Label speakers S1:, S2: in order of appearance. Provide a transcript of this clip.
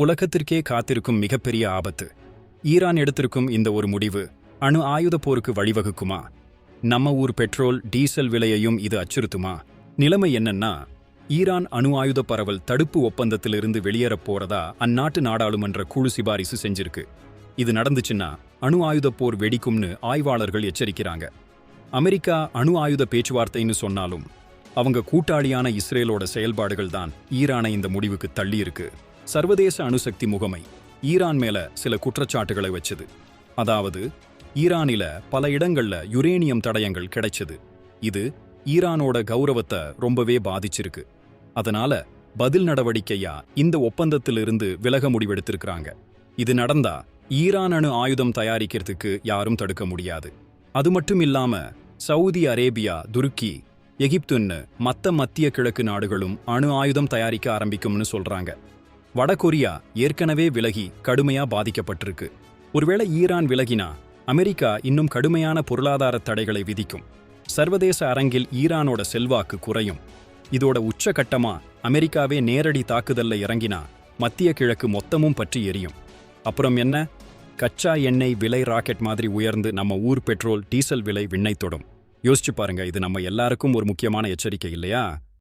S1: உலகத்திற்கே காத்திருக்கும் மிகப்பெரிய ஆபத்து. ஈரான் எடுத்திருக்கும் இந்த ஒரு முடிவு அணு ஆயுத போருக்கு வழிவகுக்குமா? நம்ம ஊர் பெட்ரோல் டீசல் விலையையும் இது அச்சுறுத்துமா? நிலைமை என்னன்னா ஈரான் அணு ஆயுத பரவல் தடுப்பு ஒப்பந்தத்திலிருந்து வெளியேறப் போறதா அந்நாட்டு நாடாளுமன்ற குழு சிபாரிசு செஞ்சிருக்கு. இது நடந்துச்சுன்னா அணு ஆயுத போர் வெடிக்கும்னு ஆய்வாளர்கள் எச்சரிக்கிறாங்க. அமெரிக்கா அணு ஆயுத பேச்சுவார்த்தைன்னு சொன்னாலும் அவங்க கூட்டாளியான இஸ்ரேலோட செயல்பாடுகள் தான் ஈரானை இந்த முடிவுக்கு தள்ளியிருக்கு. சர்வதேச அணுசக்தி முகமை ஈரான் மேல சில குற்றச்சாட்டுகளை வச்சது. அதாவது ஈரானில பல இடங்கள்ல யுரேனியம் தடயங்கள் கிடைச்சது. இது ஈரானோட கௌரவத்தை ரொம்பவே பாதிச்சிருக்கு. அதனால பதில் நடவடிக்கையா இந்த ஒப்பந்தத்திலிருந்து விலக முடிவெடுத்திருக்கிறாங்க. இது நடந்தா ஈரான் அணு ஆயுதம் தயாரிக்கிறதுக்கு யாரும் தடுக்க முடியாது. அது மட்டும் இல்லாம சவுதி அரேபியா துருக்கி எகிப்துன்னு மத்த மத்திய கிழக்கு நாடுகளும் அணு ஆயுதம் தயாரிக்க ஆரம்பிக்கும்னு சொல்றாங்க. வடகொரியா ஏற்கனவே விலகி கடுமையா பாதிக்கப்பட்டிருக்கு. ஒருவேளை ஈரான் விலகினா அமெரிக்கா இன்னும் கடுமையான பொருளாதார தடைகளை விதிக்கும். சர்வதேச அரங்கில் ஈரானோட செல்வாக்கு குறையும். இதோட உச்சகட்டமா அமெரிக்காவே நேரடி தாக்குதல்ல இறங்கினா மத்திய கிழக்கு மொத்தமும் பற்றி எரியும். அப்புறம் என்ன? கச்சா எண்ணெய் விலை ராக்கெட் மாதிரி உயர்ந்து நம்ம ஊர் பெட்ரோல் டீசல் விலை விண்ணை தொடும். யோசிச்சு பாருங்க இது நம்ம எல்லாருக்கும் ஒரு முக்கியமான எச்சரிக்கை இல்லையா?